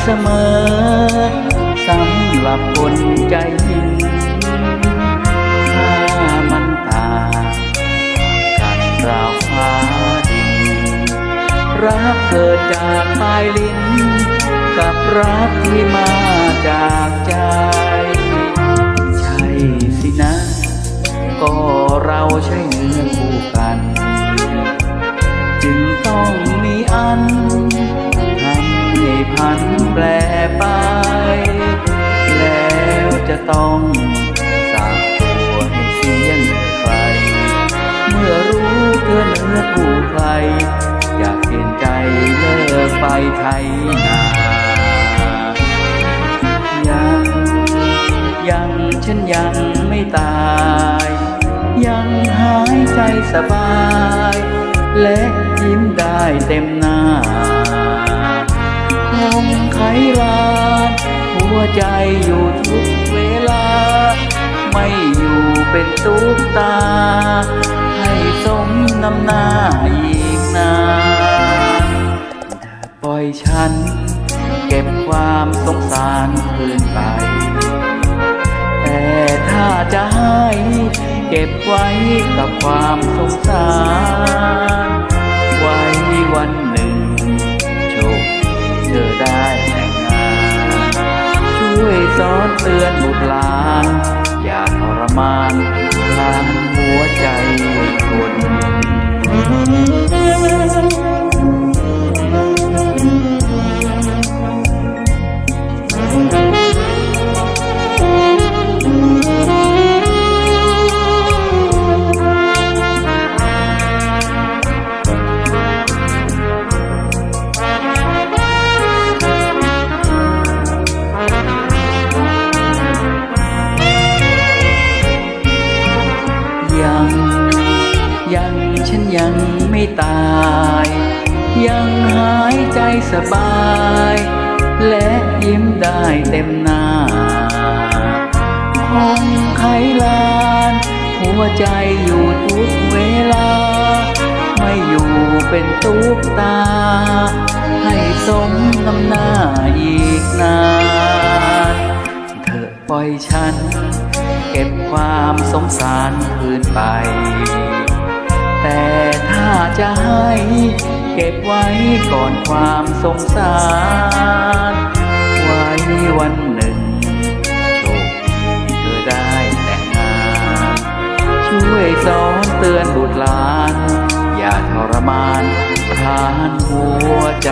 เสมอสำหรับคนใจดีถ้ามันต่างกันเราฟ้าดิน รักเกิดจากปลายลิ้น กับรักที่มาจากใจใช่สินะ ก็เราใช่เนื้อคู่กัน มันแปลไป แล้วจะต้องสร้างตัวให้เสียงใคร เมื่อรู้เธอเนื้อคู่ใคร อยากเปลี่ยนใจเลิกไปไทยนายังยังฉันยังไม่ตาย ยังหายใจสบาย และยิ้มได้เต็มหน้า ใจอยู่ทุกเวลา ไม่อยู่เป็นตุ๊กตา ให้สมน้ำหน้าอีกนานปล่อยฉัน เก็บความสงสารคืนไป แต่ถ้าจะให้ เก็บไว้กับความสงสาร สอนเตือนบุตรหลาน อย่าทรมาน ตาย ยังหายใจสบาย และยิ้มได้เต็มหน้าคงไขลาน หัวใจอยู่ทุกเวลา ไม่อยู่เป็นตุ๊กตา ให้สมน้ำหน้าอีกนานเธอปล่อยฉัน เก็บความสงสารคืนไป จะให้ เก็บไว้ก่อนความสงสาร ไว้วันหนึ่ง โชคดีเธอได้แต่งงาน ช่วยสอนเตือนบุตรหลาน อย่าทรมานทานหัวใจ